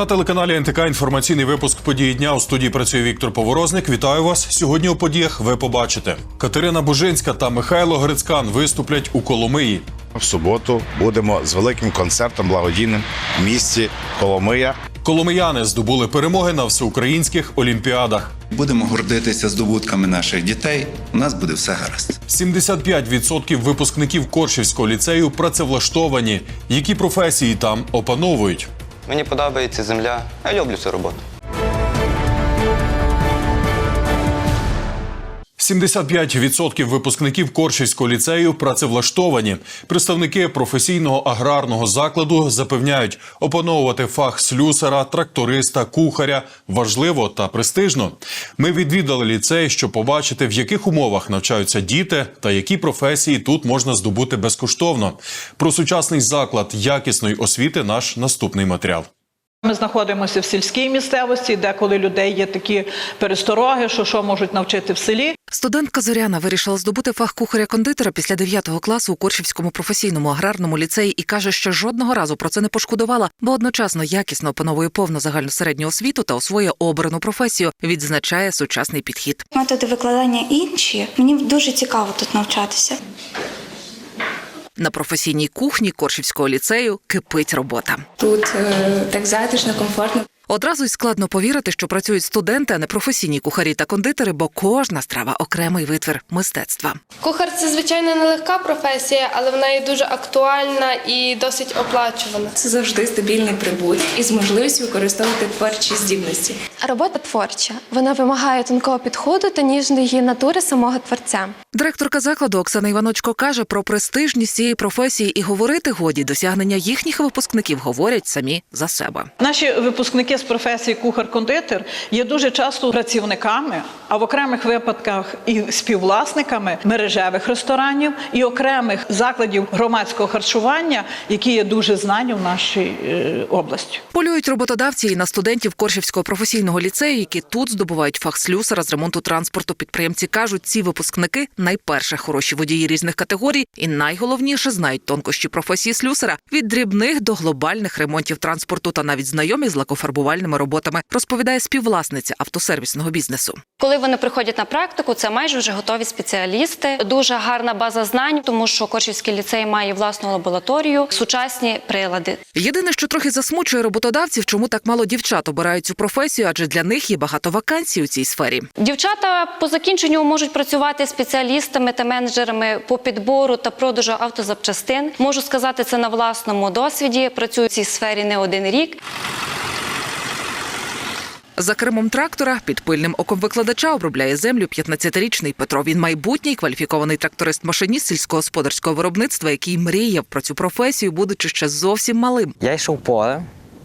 На телеканалі НТК інформаційний випуск події дня у студії працює Віктор Поворозник. Вітаю вас. Сьогодні у подіях ви побачите. Катерина Бужинська та Михайло Грицькан виступлять у Коломиї. В суботу будемо з великим концертом благодійним в місті Коломия. Коломияни здобули перемоги на всеукраїнських олімпіадах. Будемо гордитися здобутками наших дітей. У нас буде все гаразд. 75% випускників Коршівського ліцею працевлаштовані. Які професії там опановують? Мені подобається земля. Я люблю цю роботу. 75% випускників Коршівського ліцею працевлаштовані. Представники професійного аграрного закладу запевняють, опановувати фах слюсара, тракториста, кухаря важливо та престижно. Ми відвідали ліцей, щоб побачити, в яких умовах навчаються діти та які професії тут можна здобути безкоштовно. Про сучасний заклад якісної освіти наш наступний матеріал. Ми знаходимося в сільській місцевості, де коли людей є такі перестороги, що що можуть навчити в селі. Студентка Зоряна вирішила здобути фах кухаря-кондитера після 9 класу у Коршівському професійному аграрному ліцеї і каже, що жодного разу про це не пошкодувала, бо одночасно якісно опановує повну загальну середню освіту та освоює обрану професію. Відзначає сучасний підхід. Методи викладання інші. Мені дуже цікаво тут навчатися. На професійній кухні Коршівського ліцею кипить робота. Тут е, так затишно, комфортно. Одразу й складно повірити, що працюють студенти, а не професійні кухарі та кондитери, бо кожна страва окремий витвір мистецтва. Кухар це звичайно нелегка професія, але вона є дуже актуальна і досить оплачувана. Це завжди стабільний прибуток із можливістю використовувати творчі здібності. Робота творча. Вона вимагає тонкого підходу та ніжної натури самого творця. Директорка закладу Оксана Іваночко каже про престижність цієї професії і говорити годі досягнення їхніх випускників говорять самі за себе. Наші випускники з професії кухар-кондитер є дуже часто працівниками, а в окремих випадках і співвласниками мережевих ресторанів і окремих закладів громадського харчування, які є дуже знані в нашій е, області. Полюють роботодавці і на студентів Коршівського професійного ліцею, які тут здобувають фах слюсара з ремонту транспорту. Підприємці кажуть, ці випускники найперше хороші водії різних категорій, і найголовніше знають тонкощі професії слюсара від дрібних до глобальних ремонтів транспорту та навіть знайомі з лакофарбувальними роботами, розповідає співвласниця автосервісного бізнесу. Коли вони приходять на практику, це майже вже готові спеціалісти. Дуже гарна база знань, тому що Корчівський ліцей має власну лабораторію, сучасні прилади. Єдине, що трохи засмучує роботодавців, чому так мало дівчат обирають цю професію, адже для них є багато вакансій у цій сфері. Дівчата по закінченню можуть працювати спеціалістами та менеджерами по підбору та продажу автозапчастин. Можу сказати це на власному досвіді. Працюю в цій сфері не один рік. За кермом трактора під пильним оком викладача обробляє землю 15-річний Петро. Він майбутній кваліфікований тракторист-машиніст сільськогосподарського виробництва, який мріяв про цю професію, будучи ще зовсім малим. Я йшов поле.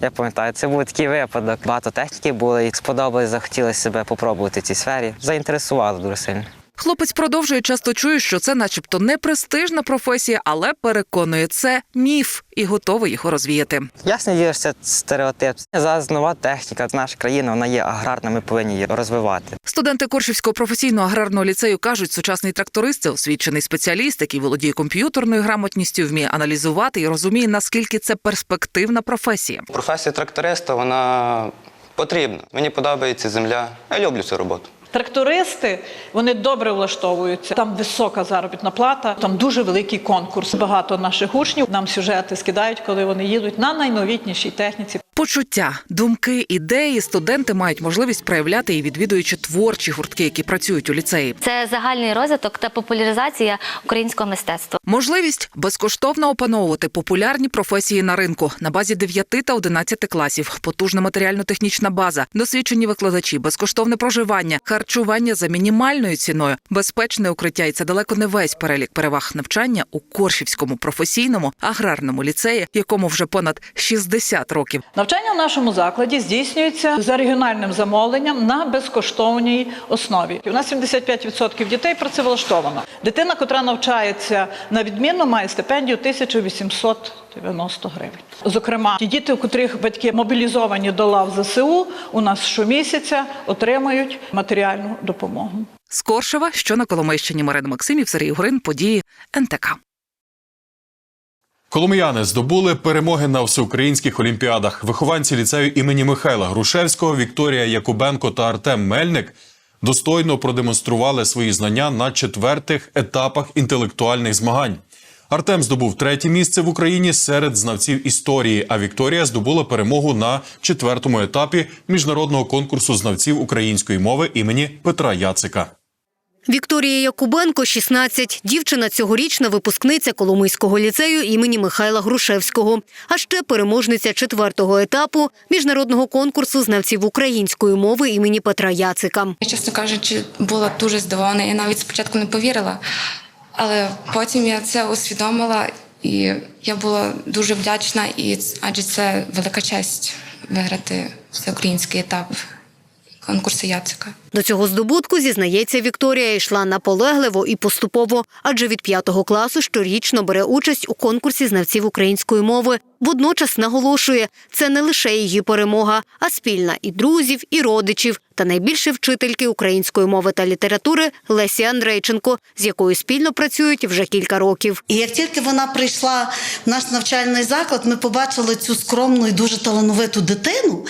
Я пам'ятаю, це був такий випадок. Багато техніки було, і сподобалось, захотілося себе попробувати в цій сфері. Заінтересувало дуже сильно. Хлопець продовжує часто чує, що це, начебто, не престижна професія, але переконує це міф і готовий його розвіяти. Ясно що це стереотип. Зараз нова техніка, наша країна вона є аграрна, ми повинні її розвивати. Студенти Коршівського професійного аграрного ліцею кажуть, сучасний тракторист це освічений спеціаліст, який володіє комп'ютерною грамотністю, вміє аналізувати і розуміє, наскільки це перспективна професія. Професія тракториста вона потрібна. Мені подобається земля. Я люблю цю роботу. Трактористи вони добре влаштовуються. Там висока заробітна плата, там дуже великий конкурс. Багато наших учнів нам сюжети скидають, коли вони їдуть на найновітнішій техніці. Почуття, думки, ідеї студенти мають можливість проявляти і відвідуючи творчі гуртки, які працюють у ліцеї. Це загальний розвиток та популяризація українського мистецтва. Можливість безкоштовно опановувати популярні професії на ринку на базі 9 та 11 класів, потужна матеріально-технічна база, досвідчені викладачі, безкоштовне проживання, харчування за мінімальною ціною, безпечне укриття. І це далеко не весь перелік переваг навчання у Коршівському професійному аграрному ліцеї, якому вже понад 60 років. Навчання в нашому закладі здійснюється за регіональним замовленням на безкоштовній основі. У нас 75% дітей працевлаштовано. Дитина, котра навчається на відмінно, має стипендію 1890 гривень. Зокрема, ті діти, у котрих батьки мобілізовані до лав ЗСУ, у нас щомісяця отримують матеріальну допомогу. З Коршева, що на Коломийщині Марина Максимів, Сергій Грин, події НТК. Коломияни здобули перемоги на всеукраїнських олімпіадах. Вихованці ліцею імені Михайла Грушевського, Вікторія Якубенко та Артем Мельник достойно продемонстрували свої знання на четвертих етапах інтелектуальних змагань. Артем здобув третє місце в Україні серед знавців історії, а Вікторія здобула перемогу на четвертому етапі міжнародного конкурсу знавців української мови імені Петра Яцика. Вікторія Якубенко, 16. Дівчина цьогорічна випускниця Коломийського ліцею імені Михайла Грушевського. А ще переможниця четвертого етапу міжнародного конкурсу знавців української мови імені Петра Яцика. Я, чесно кажучи, була дуже здивована. Я навіть спочатку не повірила, але потім я це усвідомила, і я була дуже вдячна, і адже це велика честь виграти всеукраїнський етап конкурсу Яцика. До цього здобутку, зізнається, Вікторія йшла наполегливо і поступово, адже від п'ятого класу щорічно бере участь у конкурсі знавців української мови. Водночас наголошує, це не лише її перемога, а спільна і друзів, і родичів, та найбільше вчительки української мови та літератури Лесі Андрейченко, з якою спільно працюють вже кілька років. І як тільки вона прийшла в наш навчальний заклад, ми побачили цю скромну і дуже талановиту дитину,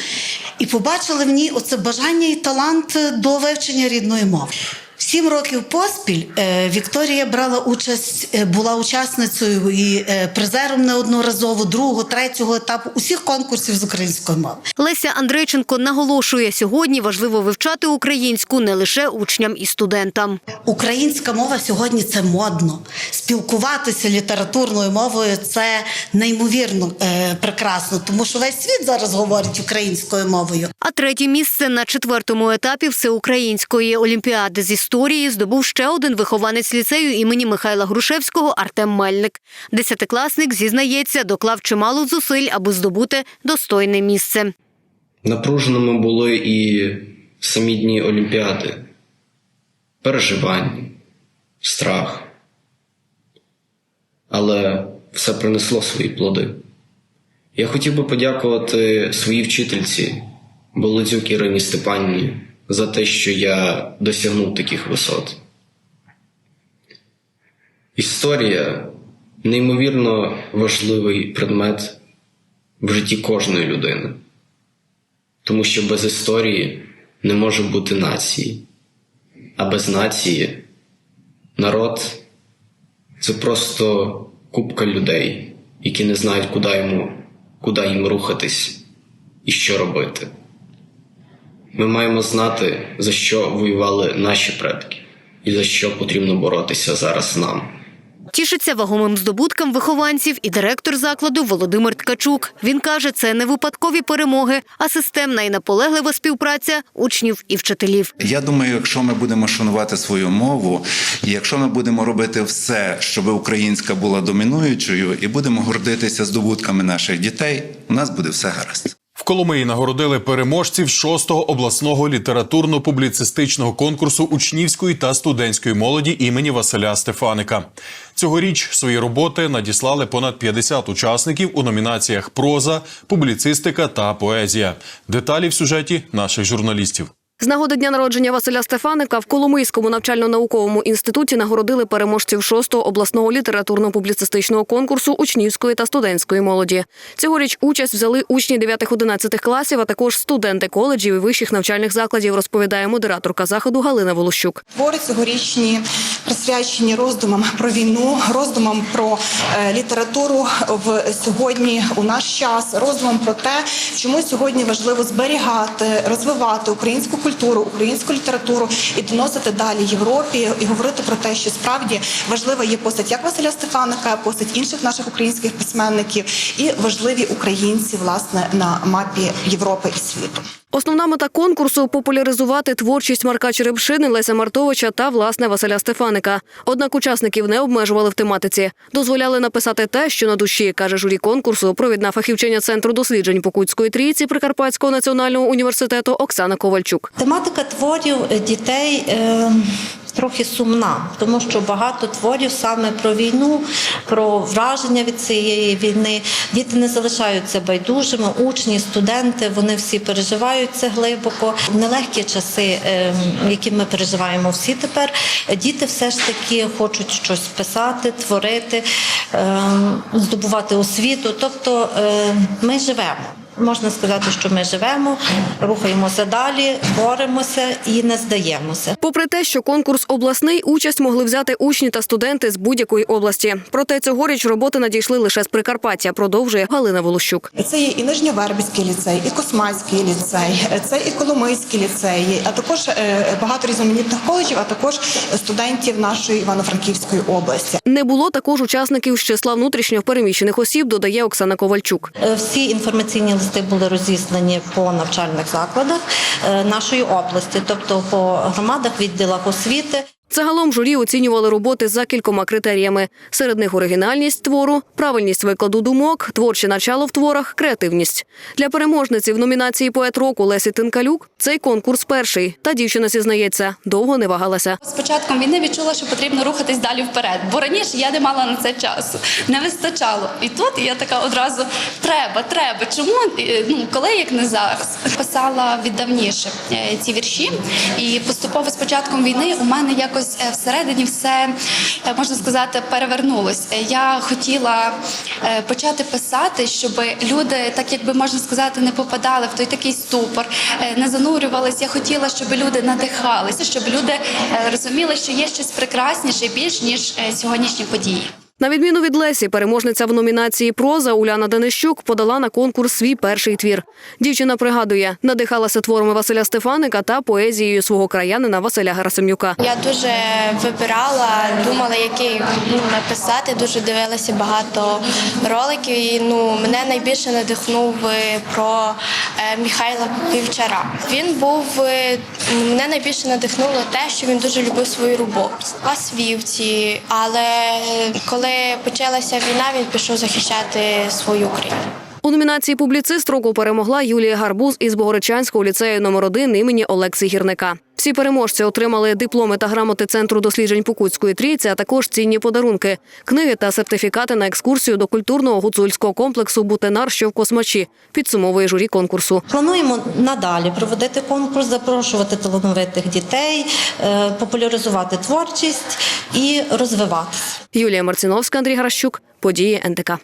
і побачили в ній оце бажання і талант до вивчення рідної мови. Сім років поспіль е, Вікторія брала участь, е, була учасницею і е, призером неодноразово другого, третього етапу усіх конкурсів з української мови. Леся Андрейченко наголошує, сьогодні важливо вивчати українську не лише учням і студентам. Українська мова сьогодні це модно. Спілкуватися літературною мовою це неймовірно прекрасно, тому що весь світ зараз говорить українською мовою. А третє місце на четвертому етапі всеукраїнської олімпіади з історії здобув ще один вихованець ліцею імені Михайла Грушевського Артем Мельник. Десятикласник зізнається, доклав чимало зусиль, аби здобути достойне місце. Напруженими були і самі дні Олімпіади, переживання, страх. Але все принесло свої плоди. Я хотів би подякувати своїй вчительці Болодзюк Ірині Степанівні за те, що я досягнув таких висот. Історія неймовірно важливий предмет в житті кожної людини тому що без історії не може бути нації, а без нації народ це просто купка людей, які не знають, куди, йому, куди їм рухатись і що робити. Ми маємо знати, за що воювали наші предки і за що потрібно боротися зараз нам. Тішиться вагомим здобуткам вихованців і директор закладу Володимир Ткачук. Він каже, це не випадкові перемоги, а системна і наполеглива співпраця учнів і вчителів. Я думаю, якщо ми будемо шанувати свою мову, і якщо ми будемо робити все, щоб українська була домінуючою, і будемо гордитися здобутками наших дітей, у нас буде все гаразд. Коломиї нагородили переможців шостого обласного літературно-публіцистичного конкурсу учнівської та студентської молоді імені Василя Стефаника. Цьогоріч свої роботи надіслали понад 50 учасників у номінаціях проза, публіцистика та поезія. Деталі в сюжеті наших журналістів. З нагоди дня народження Василя Стефаника в Коломийському навчально-науковому інституті нагородили переможців шостого обласного літературно-публіцистичного конкурсу учнівської та студентської молоді. Цьогоріч участь взяли учні 9-11 класів, а також студенти коледжів і вищих навчальних закладів, розповідає модераторка заходу Галина Волощук. Твори цьогорічні присвячені роздумам про війну, роздумам про е, літературу в сьогодні у наш час, роздумам про те, чому сьогодні важливо зберігати, розвивати українську культуру, українську літературу і доносити далі Європі і говорити про те, що справді важлива є постать як Василя Стефаника, постать інших наших українських письменників і важливі українці власне на мапі Європи і світу. Основна мета конкурсу популяризувати творчість Марка Черепшини, Леся Мартовича та власне Василя Стефаника. Однак учасників не обмежували в тематиці, дозволяли написати те, що на душі, каже журі конкурсу, провідна фахівчиня центру досліджень Покутської трійці Прикарпатського національного університету Оксана Ковальчук. Тематика творів дітей. Е... Трохи сумна, тому що багато творів саме про війну, про враження від цієї війни. Діти не залишаються байдужими, учні, студенти. Вони всі переживають це глибоко. Нелегкі часи, е, які ми переживаємо всі тепер. Діти все ж таки хочуть щось писати, творити. е, здобувати освіту. Тобто е, ми живемо. Можна сказати, що ми живемо, рухаємося далі, боремося і не здаємося. Попри те, що конкурс обласний, участь могли взяти учні та студенти з будь-якої області. Проте цьогоріч роботи надійшли лише з Прикарпаття, продовжує Галина Волощук. Це є і Нижньовербівський ліцей, і Космацький ліцей, це і Коломийський ліцей, а також е, багато різноманітних коледжів, а також студентів нашої Івано-Франківської області. Не було також учасників з числа внутрішньо переміщених осіб, додає Оксана Ковальчук. Е, Всі інформаційні листи були розіслані по навчальних закладах е, нашої області, тобто по громадах, відділах освіти. Загалом журі оцінювали роботи за кількома критеріями. Серед них оригінальність твору, правильність викладу думок, творче начало в творах, креативність. Для переможниці в номінації Поет року Лесі Тинкалюк цей конкурс перший. Та дівчина зізнається, довго не вагалася. З початком війни відчула, що потрібно рухатись далі вперед, бо раніше я не мала на це часу, не вистачало. І тут я така одразу треба, треба. Чому Е, ну коли як не зараз? Писала віддавніше е, ці вірші, і поступово з початком війни у мене якось е, всередині все е, можна сказати перевернулось. Е, Я хотіла почати писати, щоб люди, так якби можна сказати, не попадали в той такий ступор, не занурювались. Я хотіла, щоб люди надихалися, щоб люди розуміли, що є щось прекрасніше більш ніж сьогоднішні події. На відміну від Лесі, переможниця в номінації Проза Уляна Денищук подала на конкурс свій перший твір. Дівчина пригадує, надихалася творами Василя Стефаника та поезією свого краянина Василя Герасим'юка. Я дуже вибирала, думала, який ну, написати. Дуже дивилася багато роликів. І ну мене найбільше надихнув е, про е, Михайла Вівчара. Він був е, мене найбільше надихнуло те, що він дуже любив свою роботу. Клас але коли почалася війна, він пішов захищати свою країну. У номінації публіцист року перемогла Юлія Гарбуз із Богородчанського ліцею номер 1 імені Олекси Гірника. Всі переможці отримали дипломи та грамоти Центру досліджень Покутської трійці, а також цінні подарунки, книги та сертифікати на екскурсію до культурного гуцульського комплексу Бутенар, що в Космачі, підсумовує журі конкурсу. Плануємо надалі проводити конкурс, запрошувати талановитих дітей, е, популяризувати творчість і розвиватися. Юлія Марціновська, Андрій Гращук, події НТК.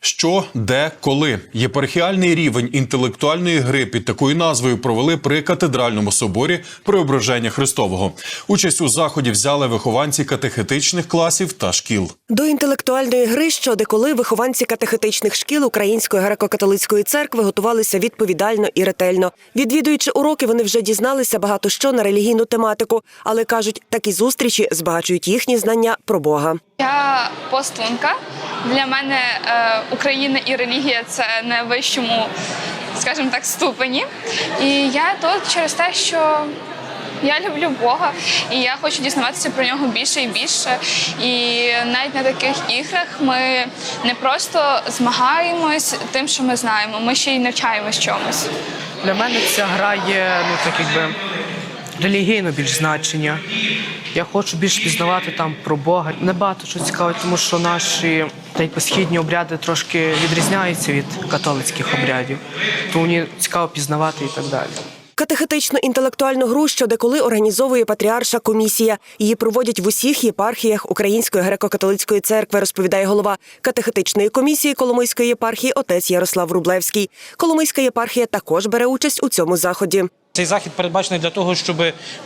Що, де, коли єпархіальний рівень інтелектуальної гри під такою назвою провели при катедральному соборі Преображення Христового. Участь у заході взяли вихованці катехетичних класів та шкіл. До інтелектуальної гри, що деколи вихованці катехетичних шкіл Української греко-католицької церкви готувалися відповідально і ретельно. Відвідуючи уроки, вони вже дізналися багато що на релігійну тематику, але кажуть, такі зустрічі збагачують їхні знання про Бога. Я посланка. Для мене е, Україна і релігія це на вищому, скажімо так, ступені. І я тут через те, що я люблю Бога, і я хочу дізнаватися про нього більше і більше. І навіть на таких іграх ми не просто змагаємось тим, що ми знаємо, ми ще й навчаємось чомусь. Для мене ця гра є ну так якби релігійно більш значення. Я хочу більше пізнавати там про Бога. Не багато що цікавить, тому що наші та й східні обряди трошки відрізняються від католицьких обрядів. Тому мені цікаво пізнавати і так далі. Катехетичну інтелектуальну гру, що деколи організовує патріарша комісія. Її проводять в усіх єпархіях Української греко-католицької церкви, розповідає голова катехетичної комісії Коломийської єпархії отець Ярослав Рублевський. Коломийська єпархія також бере участь у цьому заході. Цей захід передбачений для того, щоб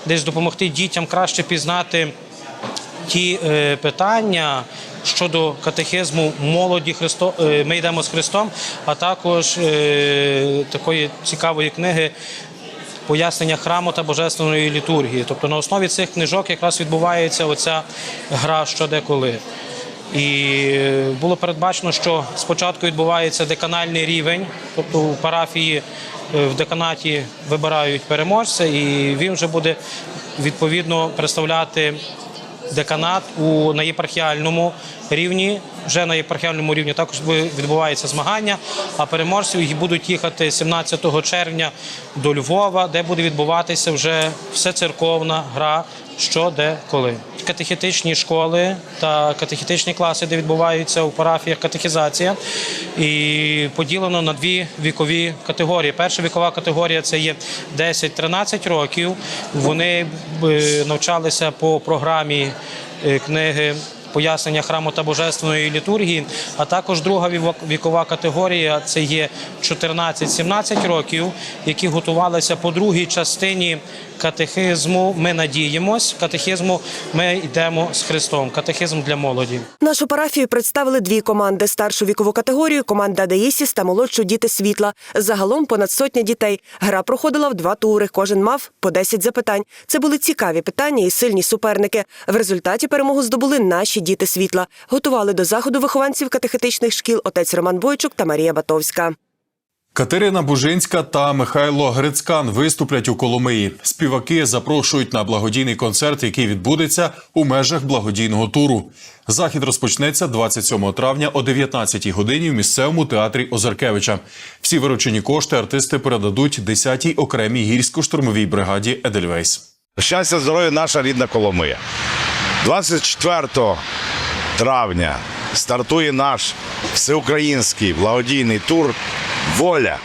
десь допомогти дітям краще пізнати ті е, питання щодо катехизму молоді Христо. е, Ми йдемо з Христом, а також е, такої цікавої книги. Пояснення храму та божественної літургії. Тобто на основі цих книжок якраз відбувається оця гра що де коли. І було передбачено, що спочатку відбувається деканальний рівень, тобто у парафії е, в деканаті вибирають переможця, і він вже буде відповідно представляти деканат у на єпархіальному рівні. Вже на єпархіальному рівні також відбувається змагання. А переможці будуть їхати 17 червня до Львова, де буде відбуватися вже всецерковна гра що де коли. Катехетичні школи та катехетичні класи, де відбуваються у парафіях катехізація, і поділено на дві вікові категорії. Перша вікова категорія це є 10-13 років. Вони е, навчалися по програмі е, книги пояснення храму та божественної літургії. А також друга вікова категорія це є 14-17 років, які готувалися по другій частині катехизму. Ми надіємось. Катехизму ми йдемо з Христом. Катехизм для молоді. Нашу парафію представили дві команди: старшу вікову категорію, команда Деїсіс та молодшу діти світла. Загалом понад сотня дітей. Гра проходила в два тури. Кожен мав по 10 запитань. Це були цікаві питання і сильні суперники. В результаті перемогу здобули наші діти світла. Готували до заходу вихованців катехетичних шкіл отець Роман Бойчук та Марія Батовська. Катерина Бужинська та Михайло Грицькан виступлять у Коломиї. Співаки запрошують на благодійний концерт, який відбудеться у межах благодійного туру. Захід розпочнеться 27 травня о 19 годині в місцевому театрі Озаркевича. Всі виручені кошти артисти передадуть 10-й окремій гірсько-штурмовій бригаді Едельвейс. Щастя, здоров'я, наша рідна Коломия. 24 травня стартує наш всеукраїнський благодійний тур Воля.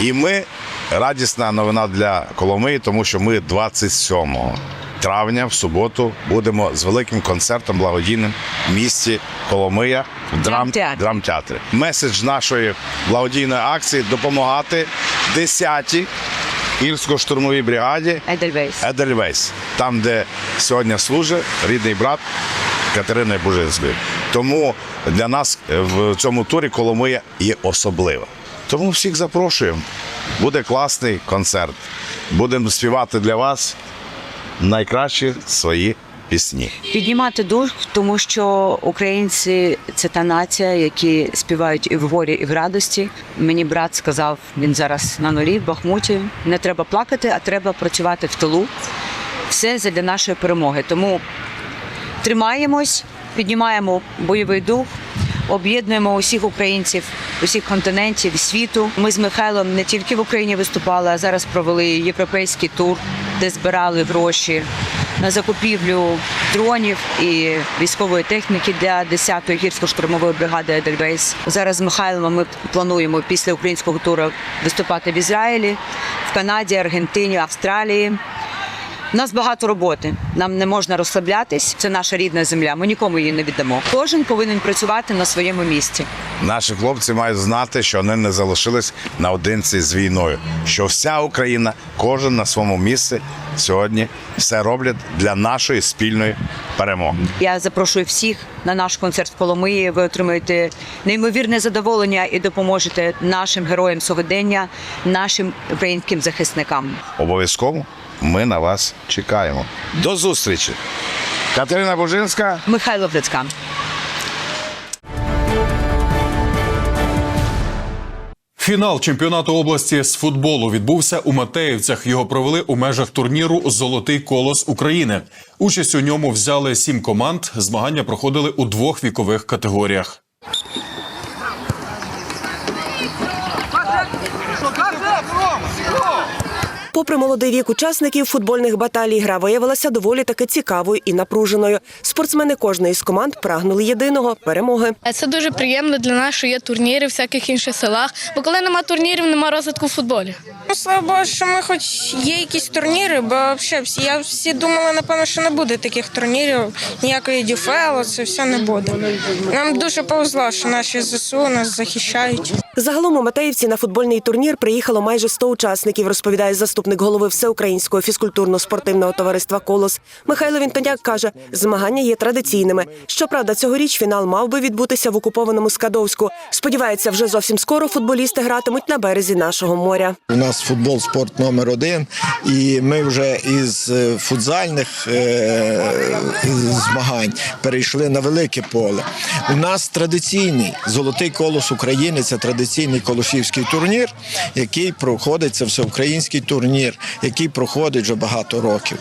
І ми радісна новина для Коломиї, тому що ми 27 травня в суботу будемо з великим концертом благодійним в місті Коломия в драм, драмтеатрі. Меседж нашої благодійної акції допомагати 10-й гірсько-штурмовій бригаді Едельвейс. Едельвейс, там, де сьогодні служить рідний брат Катерини Бужинської. Тому для нас в цьому турі Коломия є особлива. Тому всіх запрошуємо. Буде класний концерт. Будемо співати для вас найкращі свої пісні. Піднімати дух, тому що українці це та нація, які співають і в горі, і в радості. Мені брат сказав, він зараз на нулі в Бахмуті. Не треба плакати, а треба працювати в тилу. Все для нашої перемоги. Тому тримаємось, піднімаємо бойовий дух. Об'єднуємо усіх українців, усіх континентів світу. Ми з Михайлом не тільки в Україні виступали, а зараз провели європейський тур, де збирали гроші на закупівлю дронів і військової техніки для 10-ї гірсько-штурмової бригади Едельвейс. Зараз з Михайлом ми плануємо після українського туру виступати в Ізраїлі, в Канаді, Аргентині, Австралії. У нас багато роботи. Нам не можна розслаблятись. Це наша рідна земля. Ми нікому її не віддамо. Кожен повинен працювати на своєму місці. Наші хлопці мають знати, що вони не залишились наодинці з війною. Що вся Україна, кожен на своєму місці сьогодні все роблять для нашої спільної перемоги. Я запрошую всіх на наш концерт в Коломиї. Ви отримаєте неймовірне задоволення і допоможете нашим героям сьогодення, нашим українським захисникам. Обов'язково ми на вас чекаємо. До зустрічі! Катерина Бужинська. Михайло Грицькан. Фінал чемпіонату області з футболу відбувся у Матеївцях. Його провели у межах турніру Золотий колос України. Участь у ньому взяли сім команд. Змагання проходили у двох вікових категоріях. Попри молодий вік учасників футбольних баталій, гра виявилася доволі таки цікавою і напруженою. Спортсмени кожної з команд прагнули єдиного перемоги. Це дуже приємно для нас, що є турніри в всяких інших селах. Бо коли нема турнірів, нема розвитку в футболі. Ну, слава Богу, що ми хоч є якісь турніри, бо взагалі всі, я всі думала, напевно, що не буде таких турнірів, ніякої дюфело, це все не буде. Нам дуже повезло, що наші ЗСУ нас захищають. Загалом у Матеївці на футбольний турнір приїхало майже 100 учасників, розповідає заступник голови Всеукраїнського фізкультурно-спортивного товариства Колос. Михайло Вінтоняк каже, змагання є традиційними. Щоправда, цьогоріч фінал мав би відбутися в окупованому Скадовську. Сподівається, вже зовсім скоро футболісти гратимуть на березі нашого моря. У нас футбол спорт номер один, і ми вже із е, футзальних е, змагань перейшли на велике поле. У нас традиційний золотий колос України це традиційний колосівський турнір, який проходить це всеукраїнський турнір, який проходить вже багато років.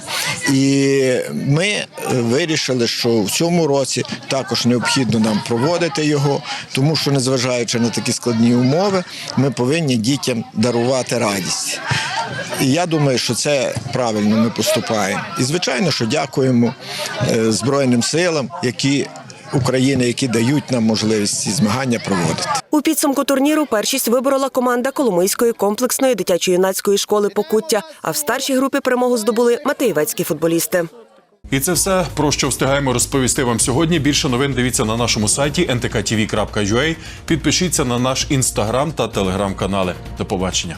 І ми е, вирішили, що в цьому році також необхідно нам проводити його, тому що, незважаючи на такі складні умови, ми повинні дітям дарувати радість. І я думаю, що це правильно ми поступаємо. І звичайно, що дякуємо е, Збройним силам, які України, які дають нам можливість ці змагання проводити. У підсумку турніру першість виборола команда Коломийської комплексної дитячо-юнацької школи Покуття. А в старшій групі перемогу здобули матеєвецькі футболісти. І це все про що встигаємо розповісти вам сьогодні. Більше новин дивіться на нашому сайті ntktv.ua. Підпишіться на наш інстаграм та телеграм-канали. До побачення.